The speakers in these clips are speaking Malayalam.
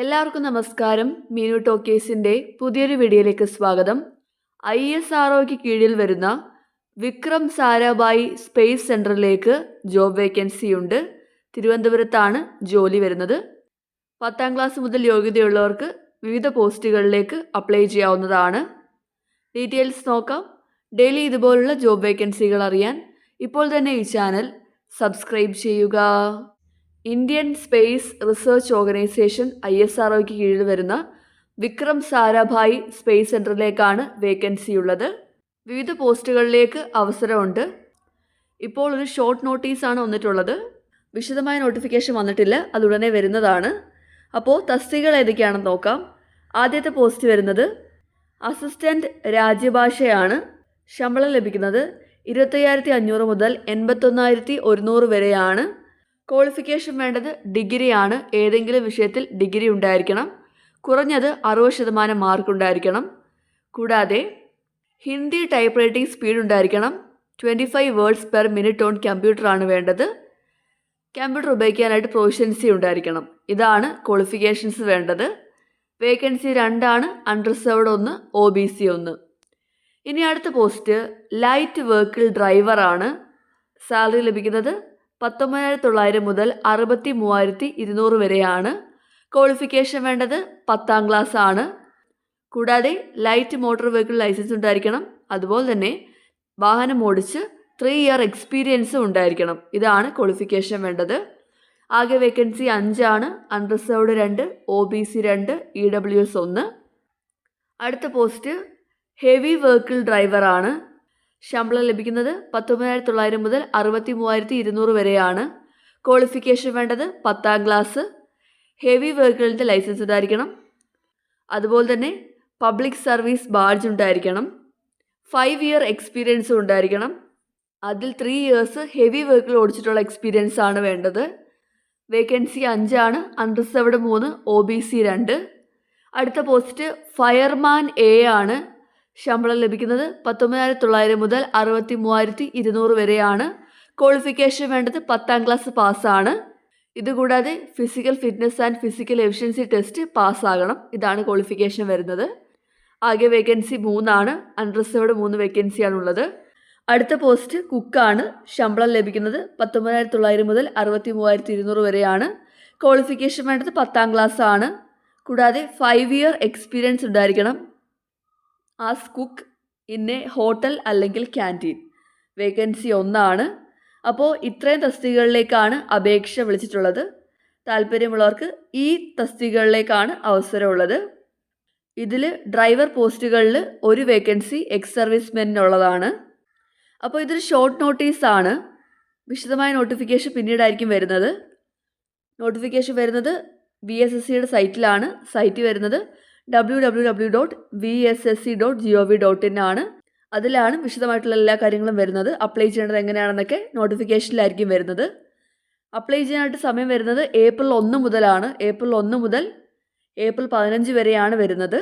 എല്ലാവർക്കും നമസ്കാരം. മീനു ടോക്കേസിന്റെ പുതിയൊരു വീഡിയോയിലേക്ക് സ്വാഗതം. ഐ എസ് ആർ കീഴിൽ വരുന്ന വിക്രം സാരാഭായ് സ്പേസ് സെന്ററിലേക്ക് ജോബ് വേക്കൻസി ഉണ്ട്. തിരുവനന്തപുരത്താണ് ജോലി വരുന്നത്. പത്താം ക്ലാസ് മുതൽ യോഗ്യതയുള്ളവർക്ക് വിവിധ പോസ്റ്റുകളിലേക്ക് അപ്ലൈ ചെയ്യാവുന്നതാണ്. ഡീറ്റെയിൽസ് നോക്കാം. ഡെയിലി ഇതുപോലുള്ള ജോബ് വേക്കൻസികൾ അറിയാൻ ഇപ്പോൾ തന്നെ ഈ ചാനൽ സബ്സ്ക്രൈബ് ചെയ്യുക. Indian space research organisation I S R കീഴിൽ വരുന്ന വിക്രം സാരാഭായ് സ്പേസ് സെന്ററിലേക്കാണ് വേക്കൻസി ഉള്ളത്. വിവിധ പോസ്റ്റുകളിലേക്ക് അവസരമുണ്ട്. ഇപ്പോൾ ഒരു ഷോർട്ട് നോട്ടീസാണ് വന്നിട്ടുള്ളത്. വിശദമായ നോട്ടിഫിക്കേഷൻ വന്നിട്ടില്ല. അതുടനെ വരുന്നതാണ്. അപ്പോൾ തസ്തികൾ ഏതൊക്കെയാണെന്ന് നോക്കാം. ആദ്യത്തെ പോസ്റ്റ് വരുന്നത് അസിസ്റ്റന്റ് രാജ്യഭാഷയാണ് ശമ്പളം ലഭിക്കുന്നത്. ഇരുപത്തയ്യായിരത്തി അഞ്ഞൂറ് മുതൽ എൺപത്തൊന്നായിരത്തി ഒരുന്നൂറ് വരെയാണ്. ക്വാളിഫിക്കേഷൻ വേണ്ടത് ഡിഗ്രിയാണ് ഏതെങ്കിലും വിഷയത്തിൽ ഡിഗ്രി ഉണ്ടായിരിക്കണം. കുറഞ്ഞത് അറുപത് ശതമാനം മാർക്ക് ഉണ്ടായിരിക്കണം. കൂടാതെ ഹിന്ദി ടൈപ്പ് റൈറ്റിംഗ് സ്പീഡ് ഉണ്ടായിരിക്കണം. Twenty five words per minute on കമ്പ്യൂട്ടറാണ് വേണ്ടത്. കമ്പ്യൂട്ടർ ഉപയോഗിക്കാനായിട്ട് പ്രൊഫിഷ്യൻസി ഉണ്ടായിരിക്കണം. ഇതാണ് ക്വാളിഫിക്കേഷൻസ് വേണ്ടത്. വേക്കൻസി രണ്ടാണ് അൺറിസർവ്ഡ് ഒന്ന് ഒ ബി സി ഒന്ന്. ഇനി അടുത്ത പോസ്റ്റ് ലൈറ്റ് വർക്കിൽ ഡ്രൈവറാണ് സാലറി ലഭിക്കുന്നത് പത്തൊമ്പതിനായിരത്തി തൊള്ളായിരം മുതൽ അറുപത്തി മൂവായിരത്തി ഇരുന്നൂറ് വരെയാണ് ക്വാളിഫിക്കേഷൻ വേണ്ടത് പത്താം ക്ലാസ് ആണ്. കൂടാതെ ലൈറ്റ് മോട്ടോർ വെഹിക്കിൾ ലൈസൻസ് ഉണ്ടായിരിക്കണം. അതുപോലെ തന്നെ വാഹനം ഓടിച്ച് ത്രീ ഇയർ എക്സ്പീരിയൻസും ഉണ്ടായിരിക്കണം. ഇതാണ് ക്വാളിഫിക്കേഷൻ വേണ്ടത്. ആകെ വേക്കൻസി അഞ്ചാണ് അൺറിസർവ്ഡ് രണ്ട് ഒ ബി സി രണ്ട് ഇ ഡബ്ല്യു എസ് ഒന്ന്. അടുത്ത പോസ്റ്റ് ഹെവി വെഹിക്കിൾ ഡ്രൈവറാണ് ശമ്പളം ലഭിക്കുന്നത് പത്തൊമ്പതിനായിരത്തി തൊള്ളായിരം മുതൽ അറുപത്തി മൂവായിരത്തി ഇരുന്നൂറ് വരെയാണ്. ക്വാളിഫിക്കേഷൻ വേണ്ടത് പത്താം ക്ലാസ് ഹെവി വെഹിക്കിളിന്റെ ലൈസൻസ് ഉണ്ടായിരിക്കണം അതുപോലെ തന്നെ പബ്ലിക് സർവീസ് ബാഡ്ജ് ഉണ്ടായിരിക്കണം. ഫൈവ് ഇയർ എക്സ്പീരിയൻസും ഉണ്ടായിരിക്കണം. അതിൽ ത്രീ ഇയേഴ്സ് ഹെവി വെഹിക്കിൾ ഓടിച്ചിട്ടുള്ള എക്സ്പീരിയൻസ് ആണ് വേണ്ടത്. വേക്കൻസി അഞ്ചാണ് അൺറിസർവ്ഡ് മൂന്ന് ഒ ബി സി രണ്ട്. അടുത്ത പോസ്റ്റ് ഫയർമാൻ എ ആണ്. ശമ്പളം ലഭിക്കുന്നത് പത്തൊമ്പതിനായിരത്തി തൊള്ളായിരം മുതൽ അറുപത്തി മൂവായിരത്തി ഇരുന്നൂറ് വരെയാണ്. ക്വാളിഫിക്കേഷൻ വേണ്ടത് പത്താം ക്ലാസ് പാസ്സാണ് ഇതുകൂടാതെ physical fitness and physical efficiency test പാസ്സാകണം ഇതാണ് ക്വാളിഫിക്കേഷൻ വരുന്നത്. ആകെ വേക്കൻസി മൂന്നാണ്. അൺറിസേർവ്ഡ് മൂന്ന് വേക്കൻസിയാണുള്ളത് അടുത്ത പോസ്റ്റ് കുക്കാണ് ശമ്പളം ലഭിക്കുന്നത് പത്തൊമ്പതിനായിരത്തി തൊള്ളായിരം മുതൽ അറുപത്തി മൂവായിരത്തി ഇരുന്നൂറ് വരെയാണ്. ക്വാളിഫിക്കേഷൻ വേണ്ടത് പത്താം ക്ലാസ് ആണ്. കൂടാതെ ഫൈവ് ഇയർ എക്സ്പീരിയൻസ് ഉണ്ടായിരിക്കണം. As cook in a hotel അല്ലെങ്കിൽ ക്യാന്റീൻ. വേക്കൻസി ഒന്നാണ്. അപ്പോൾ ഇത്രയും തസ്തികകളിലേക്കാണ് അപേക്ഷ വിളിച്ചിട്ടുള്ളത്. താല്പര്യമുള്ളവർക്ക് ഈ തസ്തികകളിലേക്കാണ് അവസരമുള്ളത്. ഇതിൽ ഡ്രൈവർ പോസ്റ്റുകളിൽ ഒരു വേക്കൻസി എക്സ് സർവീസ്മെന്റിനുള്ളതാണ് അപ്പോൾ ഇതൊരു ഷോർട്ട് നോട്ടീസാണ് വിശദമായ നോട്ടിഫിക്കേഷൻ പിന്നീടായിരിക്കും വരുന്നത്. നോട്ടിഫിക്കേഷൻ വരുന്നത് ബി എസ് എസ് സിയുടെ സൈറ്റിലാണ് സൈറ്റ് വരുന്നത് W W W dot V S S C dot G O V dot in ആണ്. അതിലാണ് വിശദമായിട്ടുള്ള എല്ലാ കാര്യങ്ങളും വരുന്നത്. അപ്ലൈ ചെയ്യേണ്ടത് എങ്ങനെയാണെന്നൊക്കെ നോട്ടിഫിക്കേഷനിലായിരിക്കും വരുന്നത്. അപ്ലൈ ചെയ്യാനായിട്ട് സമയം വരുന്നത് ഏപ്രിൽ ഒന്ന് മുതലാണ്. ഏപ്രിൽ ഒന്ന് മുതൽ ഏപ്രിൽ പതിനഞ്ച് വരെയാണ് വരുന്നത്.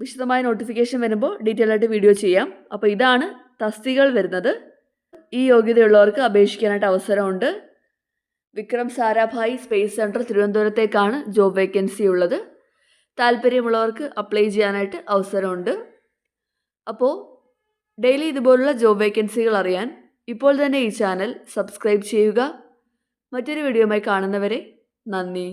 വിശദമായ നോട്ടിഫിക്കേഷൻ വരുമ്പോൾ ഡീറ്റെയിൽ ആയിട്ട് വീഡിയോ ചെയ്യാം. അപ്പോൾ ഇതാണ് തസ്തികൾ വരുന്നത്. ഈ യോഗ്യതയുള്ളവർക്ക് അപേക്ഷിക്കാനായിട്ട് അവസരമുണ്ട്. വിക്രം സാരാഭായി സ്പേസ് സെന്റർ തിരുവനന്തപുരത്തേക്കാണ് ജോബ് വേക്കൻസി ഉള്ളത്. താല്പര്യമുള്ളവർക്ക് അപ്ലൈ ചെയ്യാനായിട്ട് അവസരമുണ്ട്. അപ്പോൾ ഡെയിലി ഇതുപോലുള്ള ജോബ് വേക്കൻസികൾ അറിയാൻ ഇപ്പോൾ തന്നെ ഈ ചാനൽ സബ്സ്ക്രൈബ് ചെയ്യുക. മറ്റൊരു വീഡിയോയുമായി കാണുന്നവരെ നന്ദി.